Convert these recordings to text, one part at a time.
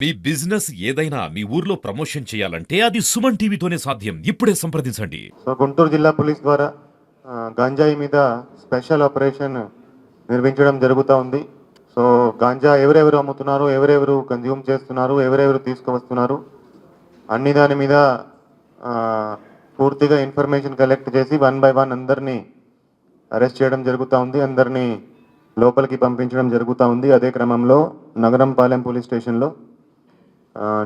మీ business ఏదైనా మీ ఊర్లో promotion చేయాలంటే అది సుమన్ టీవీతోనే సాధ్యం. ఇప్పుడే సంప్రదించండి. సో గుంటూరు జిల్లా పోలీస్ ద్వారా ఆ, గాంజాయి మీద స్పెషల్ ఆపరేషన్ నిర్వహించడం జరుగుతూ ఉంది. సో గాంజా ఎవరెవరు అమ్ముతున్నారు ఎవరెవరు కన్జ్యూమ్ చేస్తున్నారు ఎవరెవరు తీసుకువస్తున్నారు అన్ని దాని మీద ఆ, పూర్తిగా ఇన్ఫర్మేషన్ కలెక్ట్ చేసి వన్ బై వన్ అందరినీ అరెస్ట్ చేయడం జరుగుతూ ఉంది. అందరినీ లోపలికి పంపించడం జరుగుతూ ఉంది. అదే క్రమంలో నగరంపాలెం పోలీస్ స్టేషన్లో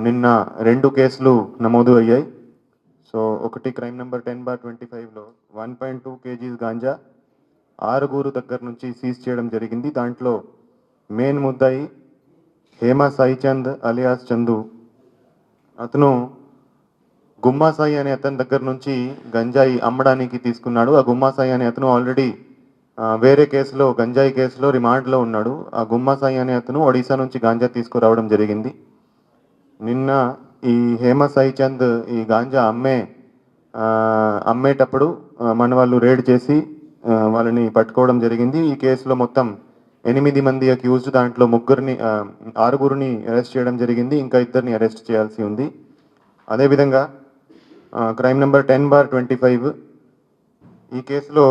నిన్న రెండు కేసులు నమోదు అయ్యాయి. సో ఒకటి crime number ten bar twenty ఫైవ్లో one point two KGs ganja ఆరుగురు దగ్గర నుంచి సీజ్ చేయడం జరిగింది. దాంట్లో మెయిన్ ముద్దాయి హేమ సాయి చంద్ అలియాస్ చందు. అతను గుమ్మాసాయి అనే అతని దగ్గర నుంచి గంజాయి అమ్మడానికి తీసుకున్నాడు. ఆ గుమ్మాసాయి అనే అతను ఆల్రెడీ వేరే కేసులో గంజాయి కేసులో రిమాండ్లో ఉన్నాడు. ఆ గుమ్మాసాయి అనే అతను ఒడిశా నుంచి గాంజా తీసుకురావడం జరిగింది. నిన్న ఈ హేమ సాయిచంద్ ఈ గాంజా అమ్మే అమ్మేటప్పుడు మన వాళ్ళు రేడ్ చేసి వాళ్ళని పట్టుకోవడం జరిగింది. ఈ కేసులో మొత్తం ఎనిమిది మంది అక్యూజ్డ్ దాంట్లో ముగ్గురిని ఆరుగురిని అరెస్ట్ చేయడం జరిగింది. ఇంకా ఇద్దరిని అరెస్ట్ చేయాల్సి ఉంది. అదేవిధంగా crime number ten bar twenty five ఈ కేసులో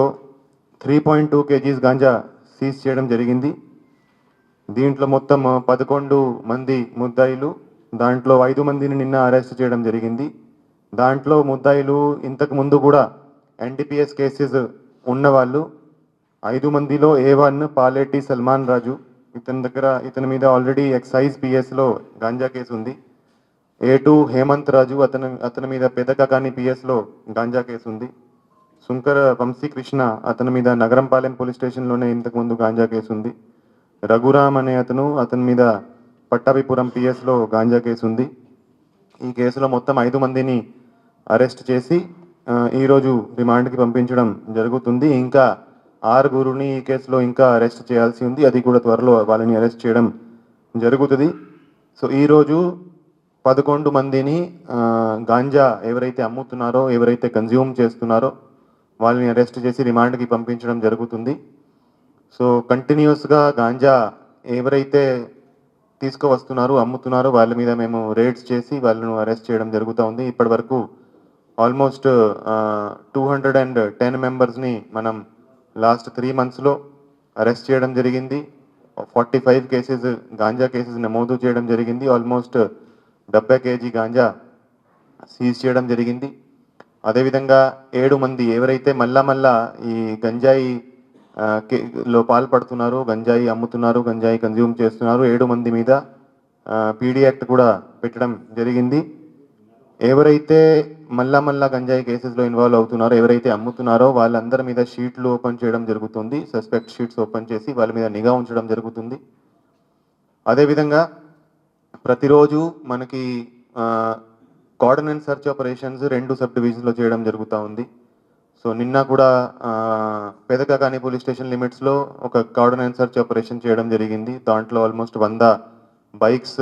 three point two KGs ganja seize చేయడం జరిగింది. దీంట్లో మొత్తం పదకొండు మంది ముద్దాయిలు దాంట్లో ఐదు మందిని నిన్న అరెస్ట్ చేయడం జరిగింది. దాంట్లో ముద్దాయిలు ఇంతకు ముందు కూడా ఎన్డీపీఎస్ కేసెస్ ఉన్నవాళ్ళు. ఐదు మందిలో ఏ వన్ పాలెట్టి సల్మాన్ రాజు ఇతని దగ్గర ఇతని మీద ఆల్రెడీ ఎక్సైజ్ పిఎస్లో గాంజా కేసు ఉంది. ఏ టూ హేమంత్ రాజు అతని అతని మీద పెదకకాని పిఎస్లో గాంజా కేసు ఉంది. శుంకర వంశీకృష్ణ అతని మీద నగరంపాలెం పోలీస్ స్టేషన్లోనే ఇంతకుముందు గాంజా కేసు ఉంది. రఘురామ్ అనే అతను అతని మీద పట్టాభిపురం పిఎస్లో గాంజా కేసు ఉంది. ఈ కేసులో మొత్తం ఐదు మందిని అరెస్ట్ చేసి ఈరోజు రిమాండ్కి పంపించడం జరుగుతుంది. ఇంకా ఆరుగురుని ఈ కేసులో ఇంకా అరెస్ట్ చేయాల్సి ఉంది. అది కూడా త్వరలో వాళ్ళని అరెస్ట్ చేయడం జరుగుతుంది. సో ఈరోజు పదకొండు మందిని గాంజా ఎవరైతే అమ్ముతున్నారో ఎవరైతే కన్జ్యూమ్ చేస్తున్నారో వాళ్ళని అరెస్ట్ చేసి రిమాండ్కి పంపించడం జరుగుతుంది. సో కంటిన్యూస్గా గాంజా ఎవరైతే తీసుకువస్తున్నారు అమ్ముతున్నారు. వాళ్ళ మీద మేము రేడ్స్ చేసి వాళ్ళను అరెస్ట్ చేయడం జరుగుతూ ఉంది. ఇప్పటి వరకు almost two hundred and ten మెంబర్స్ని మనం లాస్ట్ త్రీ మంత్స్లో అరెస్ట్ చేయడం జరిగింది. Forty five cases ganja cases నమోదు చేయడం జరిగింది. ఆల్మోస్ట్ డెబ్బై కేజీ గాంజా సీజ్ చేయడం జరిగింది. అదేవిధంగా ఏడు మంది ఎవరైతే మళ్ళా మళ్ళా ఈ గంజాయి లో పాల్పడుతున్నారు గంజాయి అమ్ముతున్నారు గంజాయి కన్జ్యూమ్ చేస్తున్నారు. ఏడు మంది మీద పీడీ యాక్ట్ కూడా పెట్టడం జరిగింది. ఎవరైతే మళ్ళా మళ్ళా గంజాయి కేసెస్లో ఇన్వాల్వ్ అవుతున్నారో ఎవరైతే అమ్ముతున్నారో వాళ్ళందరి మీద షీట్లు ఓపెన్ చేయడం జరుగుతుంది. సస్పెక్ట్ షీట్స్ ఓపెన్ చేసి వాళ్ళ మీద నిఘా ఉంచడం జరుగుతుంది. అదేవిధంగా ప్రతిరోజు మనకి కోఆర్డినెన్స్ సర్చ్ ఆపరేషన్స్ రెండు సబ్ డివిజన్లో చేయడం జరుగుతూ ఉంది. సో నిన్న కూడా ఆ, పెదకాకాని పోలీస్ స్టేషన్ లిమిట్స్లో ఒక కోఆర్డినేట్ సర్చ్ ఆపరేషన్ చేయడం జరిగింది. దాంట్లో ఆల్మోస్ట్ వంద బైక్స్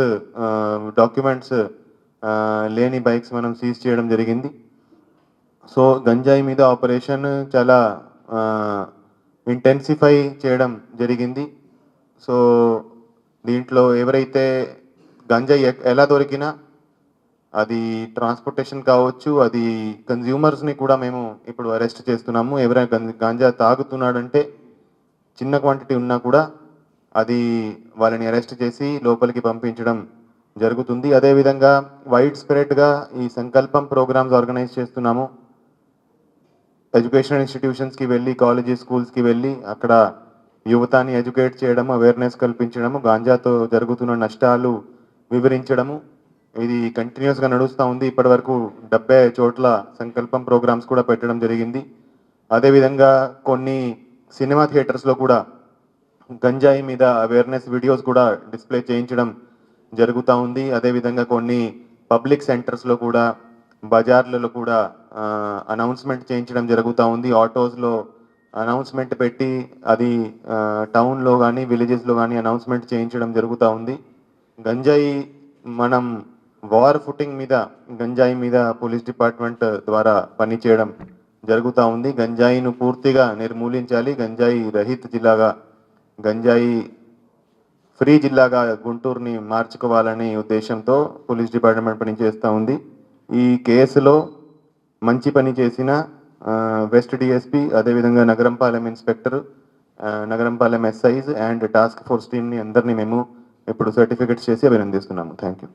డాక్యుమెంట్స్ లేని బైక్స్ మనం సీజ్ చేయడం జరిగింది. సో గంజాయి మీద ఆపరేషన్ చాలా ఇంటెన్సిఫై చేయడం జరిగింది. సో దీంట్లో ఎవరైతే గంజాయి ఎలా దొరికినా అది ట్రాన్స్పోర్టేషన్ కావచ్చు అది కన్జ్యూమర్స్ని కూడా మేము ఇప్పుడు అరెస్ట్ చేస్తున్నాము. ఎవరైనా గాంజా తాగుతున్నాడంటే చిన్న క్వాంటిటీ ఉన్నా కూడా అది వాళ్ళని అరెస్ట్ చేసి లోపలికి పంపించడం జరుగుతుంది. అదేవిధంగా వైడ్ స్ప్రెడ్గా ఈ సంకల్పం ప్రోగ్రామ్స్ ఆర్గనైజ్ చేస్తున్నాము. ఎడ్యుకేషన్ ఇన్స్టిట్యూషన్స్కి వెళ్ళి కాలేజీ స్కూల్స్కి వెళ్ళి అక్కడ యువతాన్ని ఎడ్యుకేట్ చేయడము అవేర్నెస్ కల్పించడము గాంజాతో జరుగుతున్న నష్టాలు వివరించడము. ఇది కంటిన్యూస్గా నడుస్తూ ఉంది. ఇప్పటివరకు డెబ్బై చోట్ల సంకల్పం ప్రోగ్రామ్స్ కూడా పెట్టడం జరిగింది. అదేవిధంగా కొన్ని సినిమా థియేటర్స్లో కూడా గంజాయి మీద అవేర్నెస్ వీడియోస్ కూడా డిస్ప్లే చేయించడం జరుగుతూ ఉంది. అదేవిధంగా కొన్ని పబ్లిక్ సెంటర్స్లో కూడా బజార్లలో కూడా అనౌన్స్మెంట్ చేయించడం జరుగుతూ ఉంది. ఆటోస్లో అనౌన్స్మెంట్ పెట్టి అది టౌన్లో కానీ విలేజెస్లో కానీ అనౌన్స్మెంట్ చేయించడం జరుగుతూ ఉంది. గంజాయి మనం వార్ ఫుటింగ్ మీద గంజాయి మీద పోలీస్ డిపార్ట్మెంట్ ద్వారా పనిచేయడం జరుగుతూ ఉంది. గంజాయిను పూర్తిగా నిర్మూలించాలి. గంజాయి రహిత్ జిల్లాగా గంజాయి ఫ్రీ జిల్లాగా గుంటూరుని మార్చుకోవాలనే ఉద్దేశంతో పోలీస్ డిపార్ట్మెంట్ పనిచేస్తూ ఉంది. ఈ కేసులో మంచి పని చేసిన వెస్ట్ డిఎస్పి అదేవిధంగా Nagarampalem inspector Nagarampalem SIs and task force టీమ్ని అందరినీ మేము ఇప్పుడు సర్టిఫికెట్స్ చేసి అభినందిస్తున్నాము. Thank you